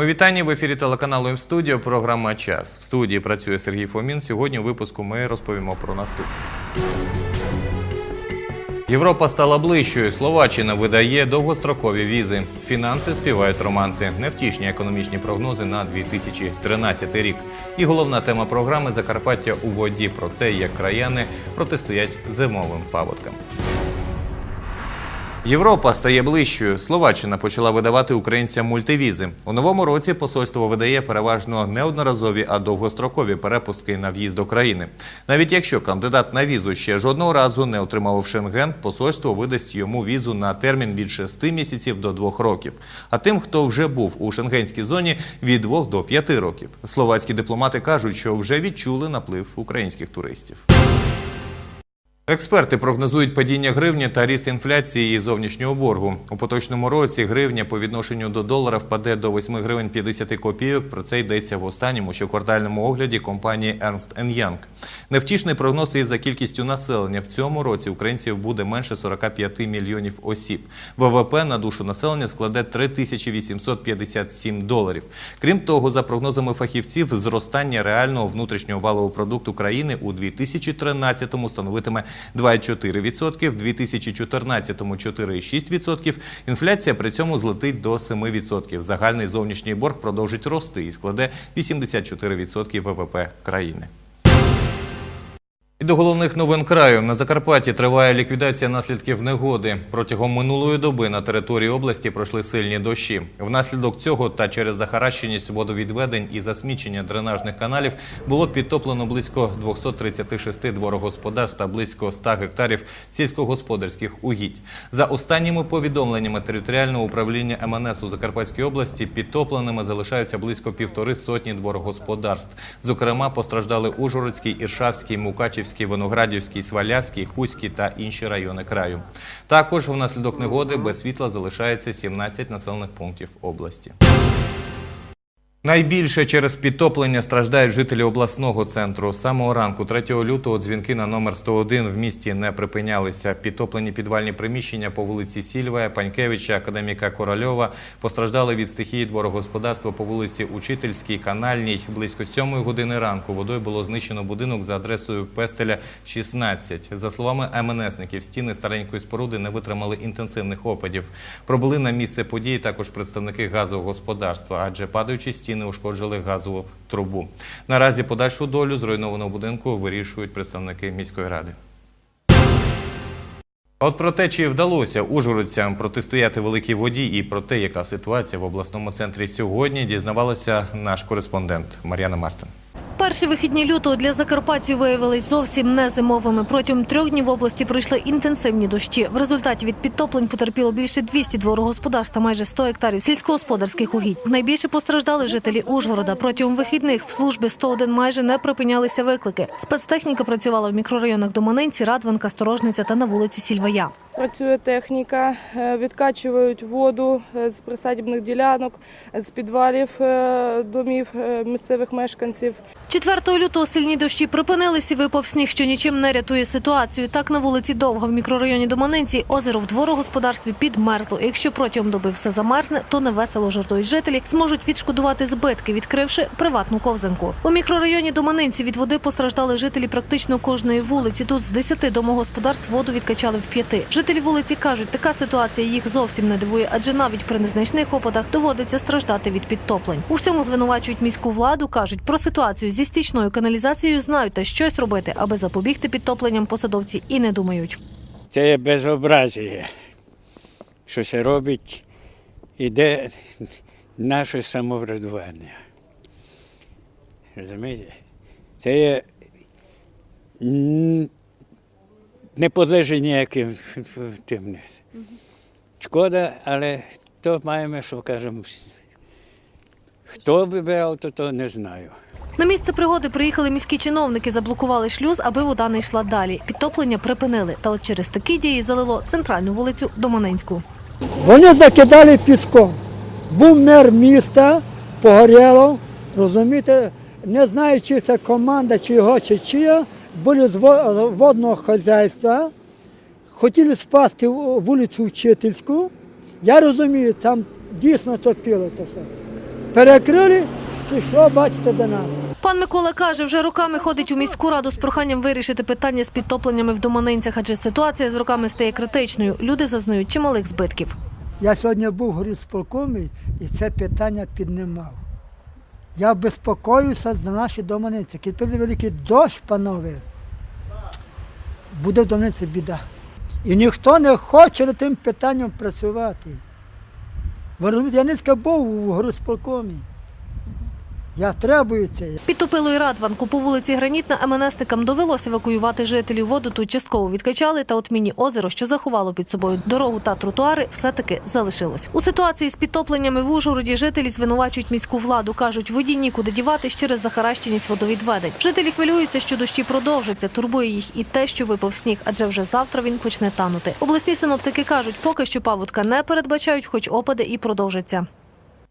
Ми вітання в ефірі телеканалу М-студіо. Програма Час. В студії працює Сергій Фомін. Сьогодні у випуску ми розповімо про наступне. Європа стала ближчою. Словаччина видає довгострокові візи. Фінанси співають романси. Невтішні економічні прогнози на 2013 рік. І головна тема програми Закарпаття у воді про те, як краяни протистоять зимовим паводкам. Європа стає ближчою. Словаччина почала видавати українцям мультивізи. У новому році посольство видає переважно не одноразові, а довгострокові перепустки на в'їзд до країни. Навіть якщо кандидат на візу ще жодного разу не отримав Шенген, посольство видасть йому візу на термін від 6 місяців до 2 років. А тим, хто вже був у шенгенській зоні, від 2 до 5 років. Словацькі дипломати кажуть, що вже відчули наплив українських туристів. Експерти прогнозують падіння гривні та ріст інфляції і зовнішнього боргу. У поточному році гривня по відношенню до долара впаде до 8 гривень 50 копійок. Про це йдеться в останньому щоквартальному огляді компанії Ernst Young. Невтішний прогноз і за кількістю населення. В цьому році українців буде менше 45 мільйонів осіб. ВВП на душу населення складе 3857 доларів. Крім того, за прогнозами фахівців, зростання реального внутрішнього валового продукту країни у 2013-му становитиме 2,4%, в 2014-му 4,6%. Інфляція при цьому злетить до 7%. Загальний зовнішній борг продовжить рости і складе 84% ВВП країни. І до головних новин краю на Закарпатті триває ліквідація наслідків негоди. Протягом минулої доби на території області пройшли сильні дощі. Внаслідок цього та через захаращеність водовідведень і засмічення дренажних каналів було підтоплено близько 236 дворогосподарств та близько 100 гектарів сільськогосподарських угідь. За останніми повідомленнями територіального управління МНС у Закарпатській області підтопленими залишаються близько півтори сотні дворогосподарств. Зокрема, постраждали Ужгородський, Іршавський, Мукачівський, Виноградівський, Свалявський, Хуський та інші райони краю. Також внаслідок негоди без світла залишається 17 населених пунктів області. Найбільше через підтоплення страждають жителі обласного центру. З самого ранку, 3 лютого, дзвінки на номер 101 в місті не припинялися. Підтоплені підвальні приміщення по вулиці Сільвая, Панькевича, Академіка Корольова постраждали від стихії дворогосподарства по вулиці Учительській, Канальній. Близько 7 години ранку водою було знищено будинок за адресою Пестеля 16. За словами МНСників, стіни старенької споруди не витримали інтенсивних опадів. Пробули на місце події також представники газового господарства, адже падаючи стіни ушкоджили газову трубу. Наразі подальшу долю зруйнованого будинку вирішують представники міської ради. От про те, чи вдалося ужгородцям протистояти великій воді, і про те, яка ситуація в обласному центрі сьогодні, дізнавалася наш кореспондент Мар'яна Мартин. Перші вихідні лютого для закарпатців виявились зовсім не зимовими. Протягом трьох днів в області пройшли інтенсивні дощі. В результаті від підтоплень потерпіло більше 200 дворогосподарств та майже 100 гектарів сільськогосподарських угідь. Найбільше постраждали жителі Ужгорода. Протягом вихідних в служби 101 майже не припинялися виклики. Спецтехніка працювала в мікрорайонах Доманинці, Радванка, Сторожниця та на вулиці Сільвая. Працює техніка, е, відкачують воду е, з присадібних ділянок, з підвалів е, домів місцевих мешканців. 4 лютого сильні дощі припинились і випав сніг, що нічим не рятує ситуацію. Так на вулиці Довга в мікрорайоні Доманинці озеро в дворогосподарстві підмерзло. Якщо протягом доби все замерзне, то невесело жартують жителі зможуть відшкодувати збитки, відкривши приватну ковзанку. У мікрорайоні Доманинці від води постраждали жителі практично кожної вулиці. Тут з 10 домогосподарств воду відкачали в п'яти. Жителі вулиці кажуть, така ситуація їх зовсім не дивує, адже навіть при незначних опадах доводиться страждати від підтоплень. У всьому звинувачують міську владу. кажуть про ситуацію зі стічною каналізацією знають та щось робити, аби запобігти підтопленням посадовці і не думають. Це є безобразіє, що це робить, іде наше самоврядування. Розумієте? Це є не подлежить ніяким тим. Шкода, але то маємо, що кажемо. Хто вибирав, то, то не знаю. На місце пригоди приїхали міські чиновники, заблокували шлюз, аби вода не йшла далі. Підтоплення припинили. Та от через такі дії залило центральну вулицю Доманинську. Вони закидали піском. Був мер міста, погоріло, розумієте, не знаю, чи це команда, чи його, чи чия, були з водного хазяйства, хотіли спасти вулицю Вчительську. Я розумію, там дійсно топило то все. Перекрили, пішло, бачите, до нас. Пан Микола каже, вже роками ходить у міську раду з проханням вирішити питання з підтопленнями в Доманинцях, адже ситуація з роками стає критичною. Люди зазнають чималих збитків. Я сьогодні був в і це питання піднімав. Я безпокоюся за наші доманиці. Коли піде великий дощ, панове, буде в домниці біда. І ніхто не хоче над тим питанням працювати. Низько був у горісполкомі. Я требую це. Підтопило і Радванку. По вулиці Гранітна МНСникам довелося евакуювати жителів. Воду тут частково відкачали, та от міні-озеро, що заховало під собою дорогу та тротуари, все-таки залишилось. У ситуації з підтопленнями в Ужгороді жителі звинувачують міську владу. Кажуть, воді нікуди діватись через захаращеність водовідведень. Жителі хвилюються, що дощі продовжаться. Турбує їх і те, що випав сніг, адже вже завтра він почне танути. Обласні синоптики кажуть, поки що паводка не передбачають, хоч опади і продовжаться.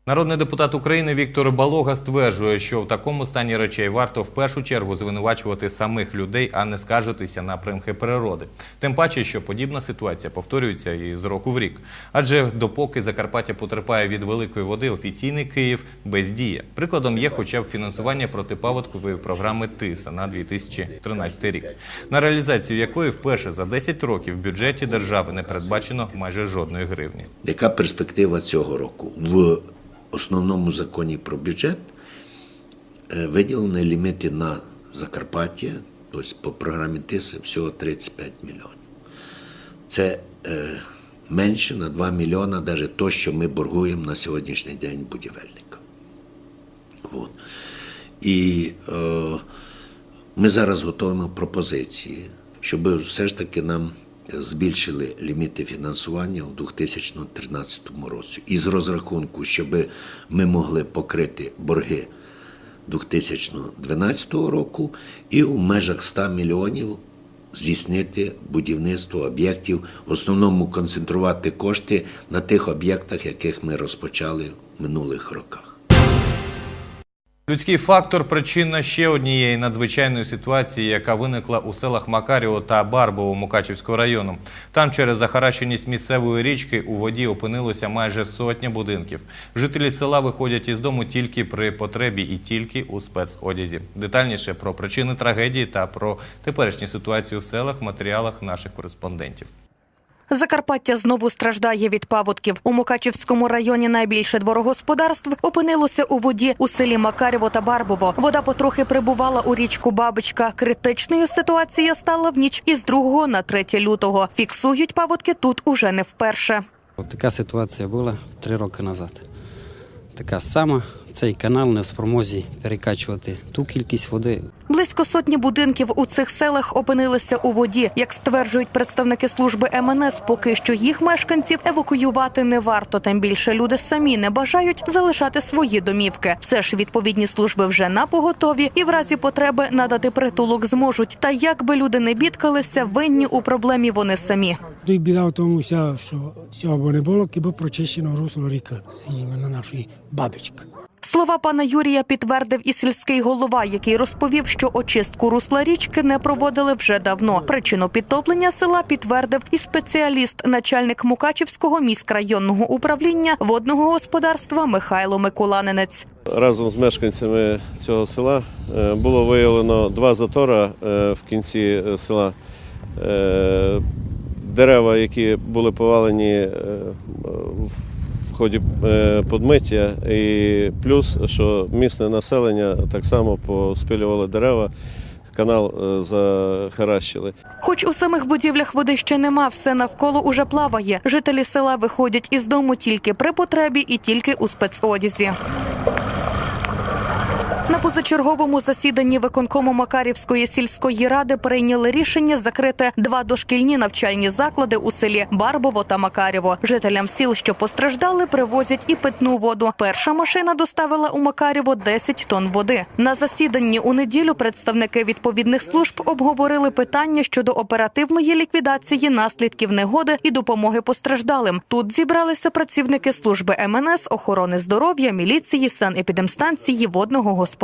Народний депутат України Віктор Балога стверджує, що в такому стані речей варто в першу чергу звинувачувати самих людей, а не скаржитися на примхи природи. Тим паче, що подібна ситуація повторюється і з року в рік. Адже допоки Закарпаття потерпає від великої води, офіційний Київ бездіє. Прикладом є хоча б фінансування протипаводкової програми ТИСА на 2013 рік, на реалізацію якої вперше за 10 років в бюджеті держави не передбачено майже жодної гривні. Яка перспектива цього року? В основному законі про бюджет е, виділені ліміти на Закарпаття, тобто по програмі ТИСи всього 35 мільйонів. Це е, менше на 2 мільйона, навіть то, що ми боргуємо на сьогоднішній день будівельникам. От. І е, ми зараз готуємо пропозиції, щоб все ж таки нам збільшили ліміти фінансування у 2013 році. Із розрахунку, щоб ми могли покрити борги 2012 року і у межах 100 мільйонів здійснити будівництво об'єктів, в основному концентрувати кошти на тих об'єктах, яких ми розпочали в минулих роках. Людський фактор причина ще однієї надзвичайної ситуації, яка виникла у селах Макаріо та Барбово Мукачівського району. Там через захаращеність місцевої річки у воді опинилося майже сотня будинків. Жителі села виходять із дому тільки при потребі і тільки у спецодязі. Детальніше про причини трагедії та про теперішню ситуацію в селах в матеріалах наших кореспондентів. Закарпаття знову страждає від паводків. У Мукачівському районі найбільше дворогосподарств опинилося у воді у селі Макарєво та Барбово. Вода потрохи прибувала у річку Бабичка. Критичною ситуація стала в ніч із 2 на 3 лютого. Фіксують паводки тут уже не вперше. Така ситуація була три роки назад. Така сама. Цей канал не в спромозі перекачувати ту кількість води. Близько сотні будинків у цих селах опинилися у воді. Як стверджують представники служби МНС, поки що їх мешканців евакуювати не варто. Тим більше люди самі не бажають залишати свої домівки. Все ж відповідні служби вже на поготові і в разі потреби надати притулок зможуть. Та як би люди не бідкалися, винні у проблемі вони самі. Тут біда в тому, що цього не було, хіба прочищено русло ріки, це іменно нашої бабички. Слова пана Юрія підтвердив і сільський голова, який розповів, що очистку русла річки не проводили вже давно. Причину підтоплення села підтвердив і спеціаліст, начальник Мукачівського міськрайонного управління водного господарства Михайло Миколанинець. Разом з мешканцями цього села е, було виявлено два затора е, в кінці е, села. Дерева, які були повалені ході е, подмиття, і плюс, що місне населення так само поспилювало дерева, канал е, захаращили. Хоч у самих будівлях води ще нема, все навколо уже плаває. Жителі села виходять із дому тільки при потребі і тільки у спецодязі. На позачерговому засіданні виконкому Макарівської сільської ради прийняли рішення закрити два дошкільні навчальні заклади у селі Барбово та Макарєво. Жителям сіл, що постраждали, привозять і питну воду. Перша машина доставила у Макарєво 10 тонн води. На засіданні у неділю представники відповідних служб обговорили питання щодо оперативної ліквідації наслідків негоди і допомоги постраждалим. Тут зібралися працівники служби МНС, охорони здоров'я, міліції, санепідемстанції, водного господарства.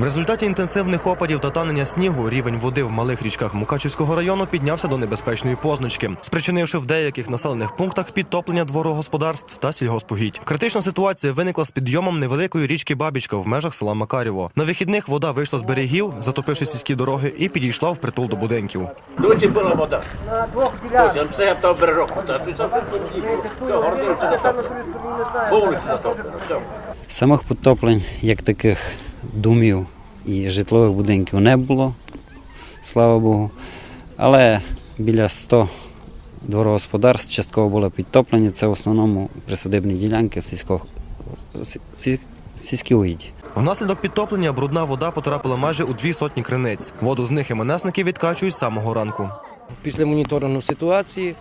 В результаті інтенсивних опадів та танення снігу рівень води в малих річках Мукачівського району піднявся до небезпечної позначки, спричинивши в деяких населених пунктах підтоплення дворогосподарств та сільгоспугідь. Критична ситуація виникла з підйомом невеликої річки Бабічка в межах села Макарєво. На вихідних вода вийшла з берегів, затопивши сільські дороги, і підійшла в притул до будинків. Друзі, була вода. На двох ділянках. Все я там бережок. Гордився Самих потоплень, як таких домів і житлових будинків не було, слава Богу. Але біля 100 дворогосподарств частково було підтоплені. Це в основному присадибні ділянки сільського, сі- сі- сільські угідді. Внаслідок підтоплення брудна вода потрапила майже у дві сотні криниць. Воду з них МНСники відкачують з самого ранку. Після моніторингу ситуації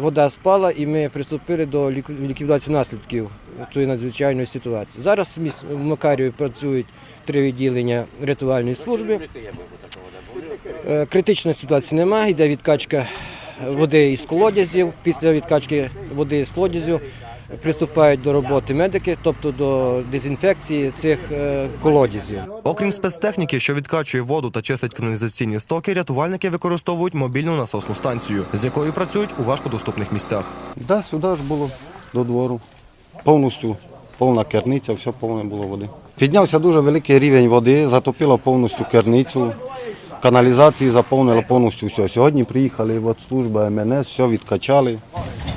вода спала і ми приступили до ліквідації наслідків цієї надзвичайної ситуації. Зараз в Макаріві працюють три відділення рятувальної служби. Е, Критичної ситуації немає, йде відкачка води із колодязів. Після відкачки води з колодязів приступають до роботи медики, тобто до дезінфекції цих е, колодязів. Окрім спецтехніки, що відкачує воду та чистить каналізаційні стоки, рятувальники використовують мобільну насосну станцію, з якою працюють у важкодоступних місцях. Да, сюди ж було до двору. Повністю повна керниця, все повне було води. Піднявся дуже великий рівень води, затопило повністю керницю, каналізації заповнило повністю все. Сьогодні приїхали от служба МНС, все відкачали,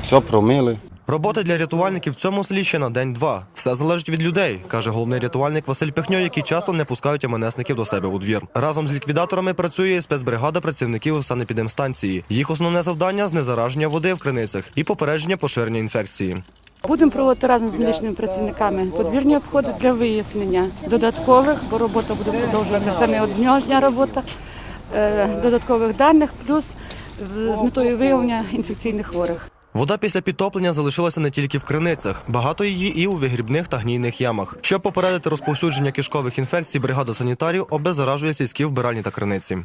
все промили. Роботи для рятувальників в цьому селі ще на день-два. Все залежить від людей, каже головний рятувальник Василь Пихньо, які часто не пускають МНСників до себе у двір. Разом з ліквідаторами працює спецбригада працівників санепідемстанції. Їх основне завдання знезараження води в криницях і попередження поширення інфекції. Будемо проводити разом з медичними працівниками подвірні обходи для вияснення додаткових, бо робота буде продовжуватися. Не одного дня робота, е, додаткових даних, плюс з метою виявлення інфекційних хворих. Вода після підтоплення залишилася не тільки в криницях, багато її і у вигрібних та гнійних ямах. Щоб попередити розповсюдження кишкових інфекцій, бригада санітарів обеззаражує сільські вбиральні та криниці.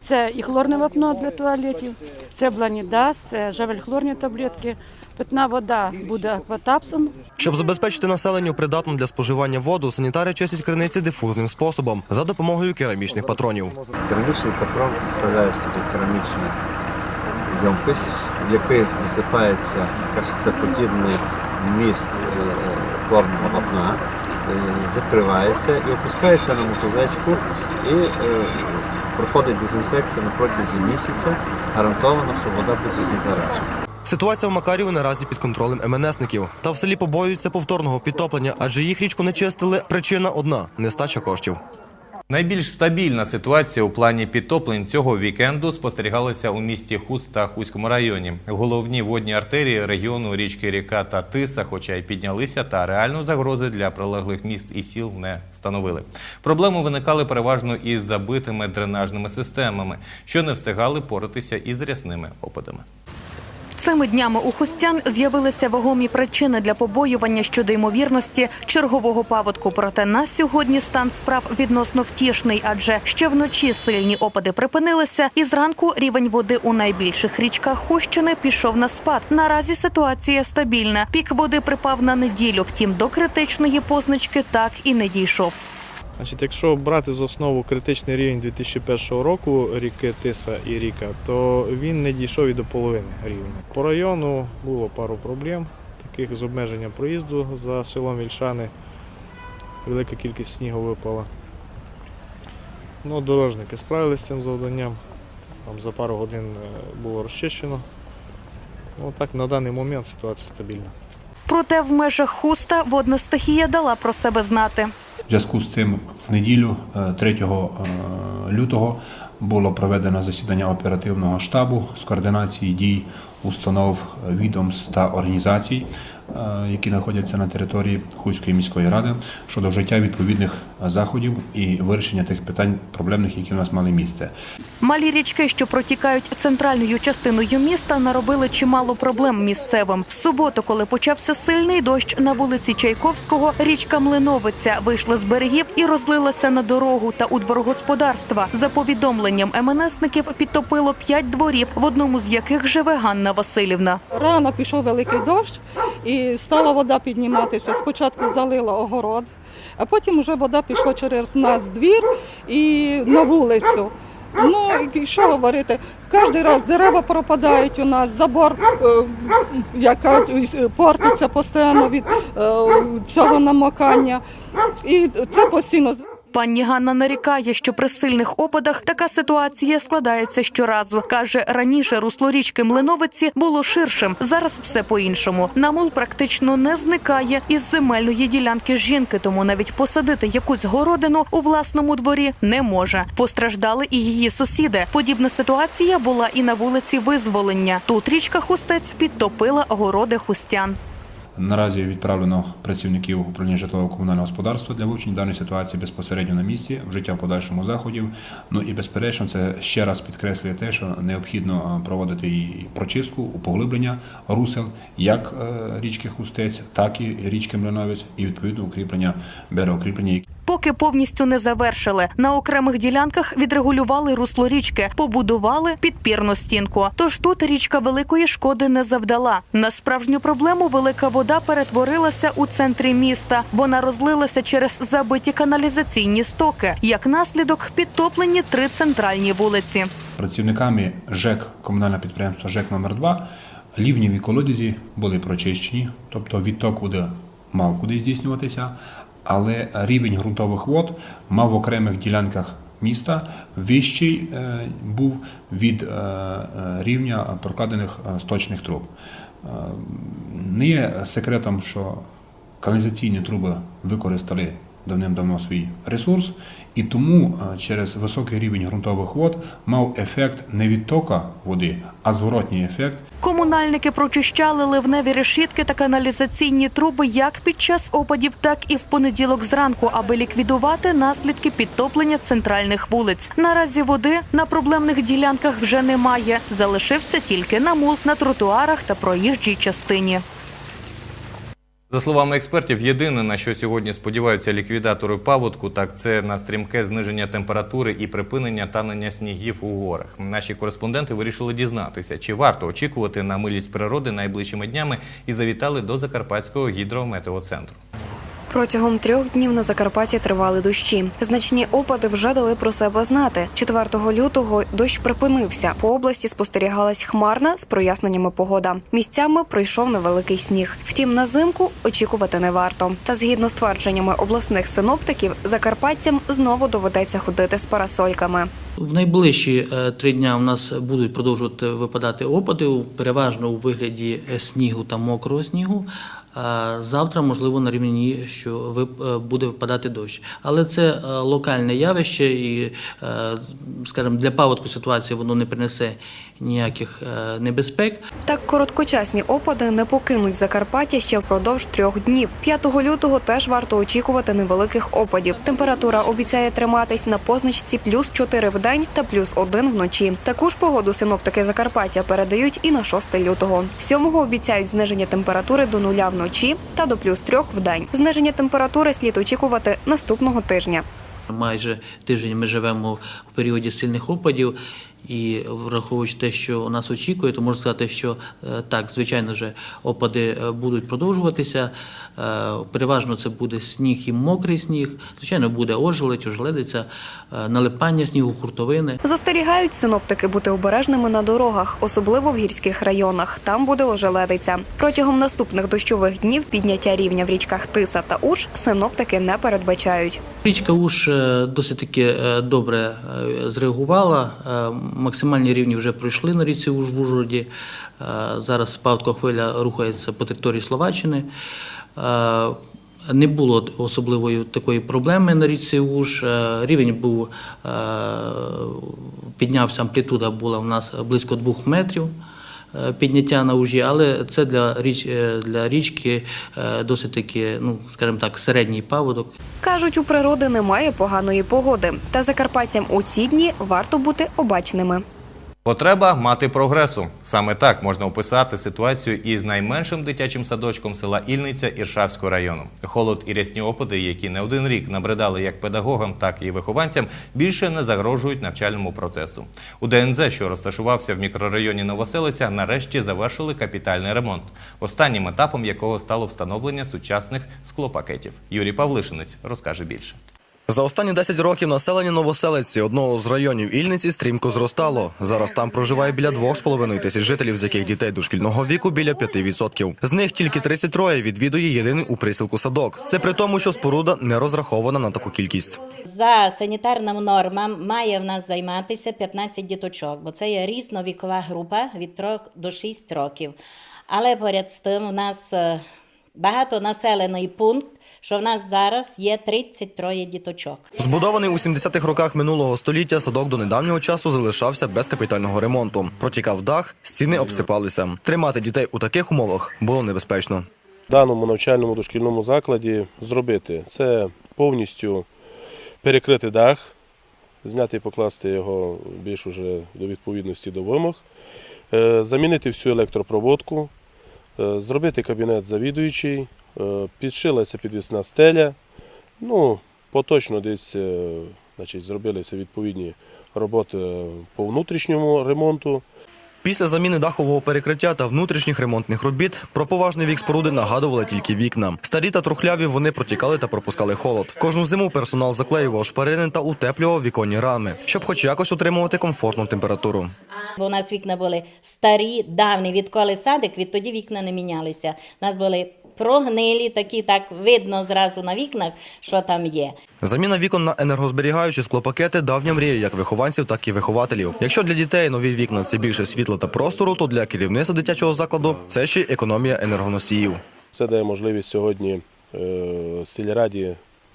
Це і хлорне вапно для туалетів, це бланідас, це жавель-хлорні таблетки. Питна вода буде акватапсом. Щоб забезпечити населенню придатну для споживання воду, санітари чистять криниці дифузним способом за допомогою керамічних патронів. Керамічний патрон представляє собі керамічну ємкость, в який засипається кашицеподібний міст е, хлорного вапна, е, закривається і опускається на мотузечку і е, проходить дезінфекція на протязі місяця. Гарантовано, що вода буде знезаражена. Ситуація в Макаріві наразі під контролем МНСників. Та в селі побоюються повторного підтоплення, адже їх річку не чистили. Причина одна нестача коштів. Найбільш стабільна ситуація у плані підтоплень цього вікенду спостерігалася у місті Хуст та Хуському районі. Головні водні артерії регіону річки Ріка та Тиса, хоча й піднялися, та реальну загрози для прилеглих міст і сіл не становили. Проблеми виникали переважно із забитими дренажними системами, що не встигали поратися із рясними опадами. Цими днями у Хустян з'явилися вагомі причини для побоювання щодо ймовірності чергового паводку. Проте на сьогодні стан справ відносно втішний, адже ще вночі сильні опади припинилися, і зранку рівень води у найбільших річках Хущини пішов на спад. Наразі ситуація стабільна. Пік води припав на неділю, втім до критичної позначки так і не дійшов. Значить, якщо брати за основу критичний рівень 2001 року ріки Тиса і Ріка, то він не дійшов і до половини рівня. По району було пару проблем, таких з обмеженням проїзду за селом Вільшани. Велика кількість снігу випала. Ну, дорожники справилися з цим завданням. Там за пару годин е, було розчищено. Ну, так, на даний момент ситуація стабільна. Проте в межах хуста водна стихія дала про себе знати. В зв'язку з цим в неділю, е, 3 е, лютого, було проведено засідання оперативного штабу з координації дій установ, е, відомств та організацій, е, які знаходяться на території Хуської міської ради щодо вжиття відповідних заходів і вирішення тих питань проблемних, які у нас мали місце. Малі річки, що протікають центральною частиною міста, наробили чимало проблем місцевим. В суботу, коли почався сильний дощ на вулиці Чайковського, річка Млиновиця вийшла з берегів і розлилася на дорогу та у дворгосподарства. За повідомленням МНСників, підтопило п'ять дворів, в одному з яких живе Ганна Васильівна. Рано пішов великий дощ і стала вода підніматися. Спочатку залила огород, а потім вже вода пішла через нас двір і на вулицю. Ну і що говорити? Кожен раз дерева пропадають у нас, забор е, яка е, портиться постійно від е, цього намокання. І це постійно Пані Ганна нарікає, що при сильних опадах така ситуація складається щоразу. Каже, раніше русло річки Млиновиці було ширшим. Зараз все по-іншому. Намул практично не зникає із земельної ділянки жінки, тому навіть посадити якусь городину у власному дворі не може. Постраждали і її сусіди. Подібна ситуація була і на вулиці Визволення. Тут річка Хустець підтопила городи хустян. Наразі відправлено працівників управління житлово-комунального господарства для вивчення даної ситуації безпосередньо на місці, вжиття подальшому заходів. Ну і безперечно, це ще раз підкреслює те, що необхідно е, проводити і прочистку, поглиблення русел як е, річки Хустець, так і річки Млиновець, і відповідно укріплення берегоукріплення. Поки повністю не завершили. На окремих ділянках відрегулювали русло річки, побудували підпірну стінку. Тож тут річка великої шкоди не завдала. На справжню проблему велика вода перетворилася у центрі міста. Вона розлилася через забиті каналізаційні стоки. Як наслідок, підтоплені три центральні вулиці. Працівниками ЖЕК комунального підприємства ЖЕК номер 2 лівніві колодязі були прочищені, тобто відток води мав куди здійснюватися, але рівень ґрунтових вод мав в окремих ділянках міста вищий е, був від е, е, рівня прокладених сточних труб. Не є секретом, що каналізаційні труби використали давним-давно свій ресурс, і тому е, через високий рівень ґрунтових вод мав ефект не відтока води, а зворотній ефект Комунальники прочищали ливневі решітки та каналізаційні труби як під час опадів, так і в понеділок зранку, аби ліквідувати наслідки підтоплення центральних вулиць. Наразі води на проблемних ділянках вже немає. Залишився тільки намул на тротуарах та проїжджій частині. За словами експертів, єдине, на що сьогодні сподіваються ліквідатори паводку, так це на стрімке зниження температури і припинення танення снігів у горах. Наші кореспонденти вирішили дізнатися, чи варто очікувати на милість природи найближчими днями і завітали до Закарпатського гідрометеоцентру. Протягом трьох днів на Закарпатті тривали дощі. Значні опади вже дали про себе знати. 4 лютого дощ припинився. По області спостерігалась хмарна з проясненнями погода. Місцями пройшов невеликий сніг. Втім, на зимку очікувати не варто. Та згідно з твердженнями обласних синоптиків, закарпатцям знову доведеться ходити з парасольками. В найближчі е, три дня у нас будуть продовжувати випадати опади, переважно у вигляді е, снігу та мокрого снігу. Завтра, можливо, на рівні, що е, буде випадати дощ. Але це е, локальне явище, і, е, скажімо, для паводку ситуації воно не принесе ніяких е, небезпек. Так короткочасні опади не покинуть Закарпаття ще впродовж трьох днів. 5 лютого теж варто очікувати невеликих опадів. Температура обіцяє триматись на позначці плюс 4 в день та плюс 1 вночі. Таку ж погоду синоптики Закарпаття передають і на 6 лютого. 7 обіцяють зниження температури до нуля вночі та до плюс 3 в день. Зниження температури слід очікувати наступного тижня. Майже тиждень ми живемо в періоді сильних опадів. І враховуючи те, що нас очікує, то можна сказати, що е, так, звичайно ж, опади е, будуть продовжуватися. Е, Переважно це буде сніг і мокрий сніг. Звичайно, буде ожеледь, ожеледиця, налипання снігу, хуртовини. Застерігають синоптики бути обережними на дорогах, особливо в гірських районах. Там буде ожеледиця. Протягом наступних дощових днів підняття рівня в річках Тиса та Уж синоптики не передбачають. Річка Уж е, досить таки е, добре е, зреагувала. Максимальні рівні вже пройшли на річці Уж в Ужгороді. Зараз паводкова хвиля рухається по території Словаччини. Не було особливої такої проблеми на річці Уж. Рівень був піднявся, амплітуда була у нас близько двох метрів підняття на ужі, але це для річ е, для річки е, досить таки, ну скажімо так, середній паводок. Кажуть, у природи немає поганої погоди, та закарпатцям у ці дні варто бути обачними. Потреба мати прогресу. Саме так можна описати ситуацію із найменшим дитячим садочком села Ільниця Іршавського району. Холод і рясні опади, які не один рік набридали як педагогам, так і вихованцям, більше не загрожують навчальному процесу. У ДНЗ, що розташувався в мікрорайоні Новоселиця, нарешті завершили капітальний ремонт, останнім етапом якого стало встановлення сучасних склопакетів. Юрій Павлишинець розкаже більше. За останні 10 років населення Новоселиці, одного з районів Ільниці, стрімко зростало. Зараз там проживає біля 2,5 тисяч жителів, з яких дітей дошкільного віку біля 5%. З них тільки 33 відвідує єдиний у присілку садок. Це при тому, що споруда не розрахована на таку кількість. За санітарними нормами має в нас займатися 15 діточок, бо це є різна вікова група від 3 до 6 років. Але поряд з тим у нас е, багатонаселений пункт, що в нас зараз є 33 діточок. Збудований у 70-х роках минулого століття, садок до недавнього часу залишався без капітального ремонту. Протікав дах, стіни обсипалися. Тримати дітей у таких умовах було небезпечно. В даному навчальному дошкільному закладі зробити це повністю перекрити дах, зняти і покласти його більш уже до відповідності до вимог, е, замінити всю електропроводку, е, зробити кабінет завідуючий, підшилася підвісна стеля. Ну, поточно десь е, значить, зробилися відповідні роботи по внутрішньому ремонту. Після заміни дахового перекриття та внутрішніх ремонтних робіт про поважний вік споруди нагадували тільки вікна. Старі та трухляві вони протікали та пропускали холод. Кожну зиму персонал заклеював шпарини та утеплював віконні рами, щоб хоч якось утримувати комфортну температуру. Бо у нас вікна були старі, давні, відколи садик, відтоді вікна не мінялися. У нас були прогнилі, такі так видно зразу на вікнах, що там є. Заміна вікон на енергозберігаючі склопакети давня мрія як вихованців, так і вихователів. Якщо для дітей нові вікна це більше світла та простору, то для керівництва дитячого закладу це ще й економія енергоносіїв. Це дає можливість сьогодні е, сільраді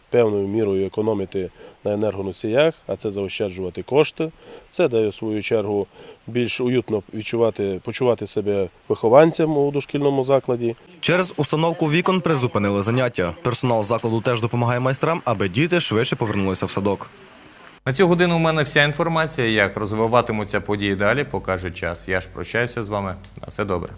певною мірою економити на енергоносіях, а це заощаджувати кошти. Це дає в свою чергу більш уютно відчувати, почувати себе вихованцям у дошкільному закладі. Через установку вікон призупинили заняття. Персонал закладу теж допомагає майстрам, аби діти швидше повернулися в садок. На цю годину у мене вся інформація. Як розвиватимуться події далі, покаже час. Я ж прощаюся з вами. На все добре.